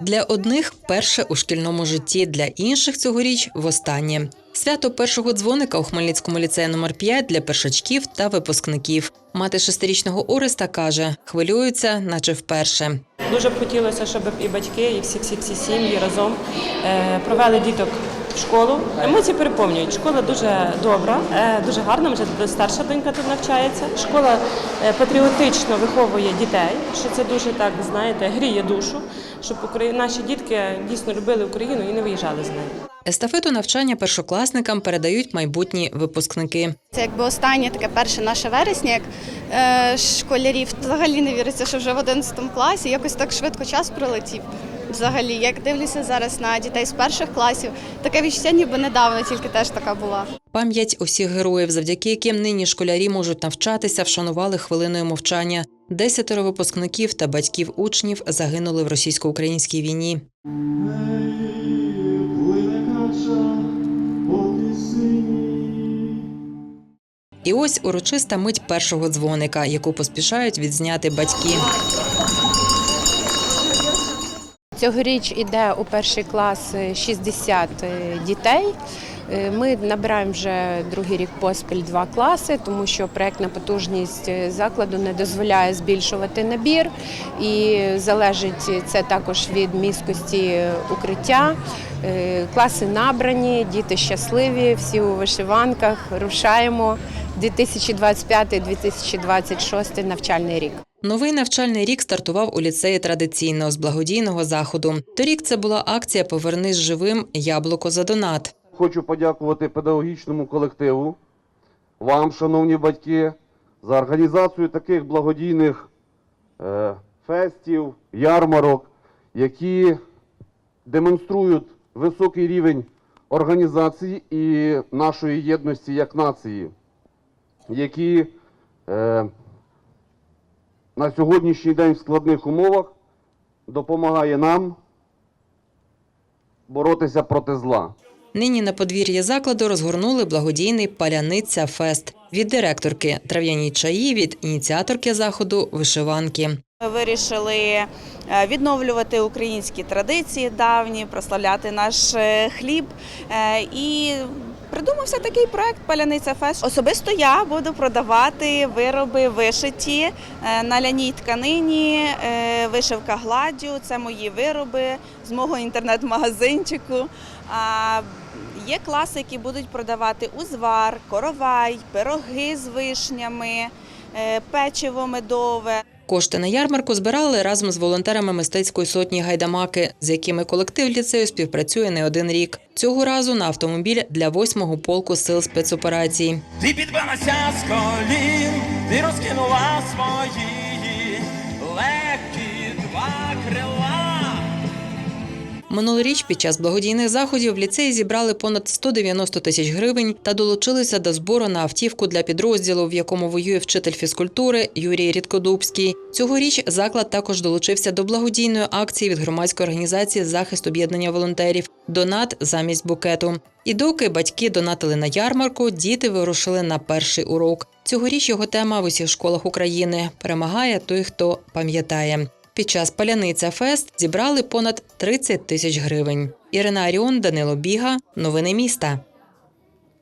Для одних перше у шкільному житті, для інших цьогоріч востаннє. Свято першого дзвоника у Хмельницькому ліцеї номер 5 для першачків та випускників. Мати шестирічного Ореста каже, хвилюються, наче вперше. Дуже б хотілося, щоб і батьки, і всі всі всі сім'ї разом е, провели діток в школу. Емоції переповнюють. Школа дуже добра, е, дуже гарна. Вже старша донька тут навчається. Школа е, патріотично виховує дітей, що це дуже так, знаєте, гріє душу, щоб наші дітки дійсно любили Україну і не виїжджали з неї. Естафету навчання першокласникам передають майбутні випускники. Це якби останнє таке перше наше вересня, як е, школярів. Взагалі не віриться, що вже в 11 класі якось так швидко час пролетів. Взагалі, як дивлюся зараз на дітей з перших класів, таке відчуття ніби недавно, тільки теж така була. Пам'ять усіх героїв, завдяки яким нині школярі можуть навчатися, вшанували хвилиною мовчання. Десятеро випускників та батьків учнів загинули в російсько-українській війні. І ось урочиста мить першого дзвоника, яку поспішають відзняти батьки. Цьогоріч іде у перший клас е, 60 дітей. Е, Ми набираємо вже другий рік поспіль два класи, тому що проектна потужність е, закладу не дозволяє збільшувати набір, і залежить це також від міськості укриття. Е, Класи набрані, діти щасливі, всі у вишиванках. Рушаємо 2025-2026 навчальний рік. Новий навчальний рік стартував у ліцеї традиційно з благодійного заходу. Торік це була акція Повернись живим яблуко за донат. Хочу подякувати педагогічному колективу, вам, шановні батьки, за організацію таких благодійних е, фестів, ярмарок, які демонструють високий рівень організації і нашої єдності як нації, які е, на сьогоднішній день в складних умовах допомагає нам боротися проти зла. Нині на подвір'ї закладу розгорнули благодійний паляниця фест від директорки трав'яні чаї, від ініціаторки заходу вишиванки. Ми вирішили е, відновлювати українські традиції давні, прославляти наш е, хліб. Е, І придумався такий проект Паляниця Фест. Особисто я буду продавати вироби вишиті е, на ляній тканині, е, вишивка гладдю. Це мої вироби з мого інтернет-магазинчику. Є класи, які будуть продавати узвар, коровай, пироги з вишнями, е, печиво медове. Кошти на ярмарку збирали разом з волонтерами мистецької сотні гайдамаки, з якими колектив ліцею співпрацює не один рік. Цього разу на автомобіль для восьмого полку сил спецоперацій. Ти підбилася з колін, ти розкинула свої Минулоріч під час благодійних заходів в ліцеї зібрали понад 190 тисяч гривень та долучилися до збору на автівку для підрозділу, в якому воює вчитель фізкультури Юрій Рідкодубський. Цьогоріч заклад також долучився до благодійної акції від громадської організації Захист об'єднання волонтерів Донат замість букету. І доки батьки донатили на ярмарку, діти вирушили на перший урок. Цьогоріч його тема в усіх школах України перемагає той, хто пам'ятає. Під час Паляниця Фест зібрали понад 30 тисяч гривень. Ірина Аріон, Данило Біга. Новини міста.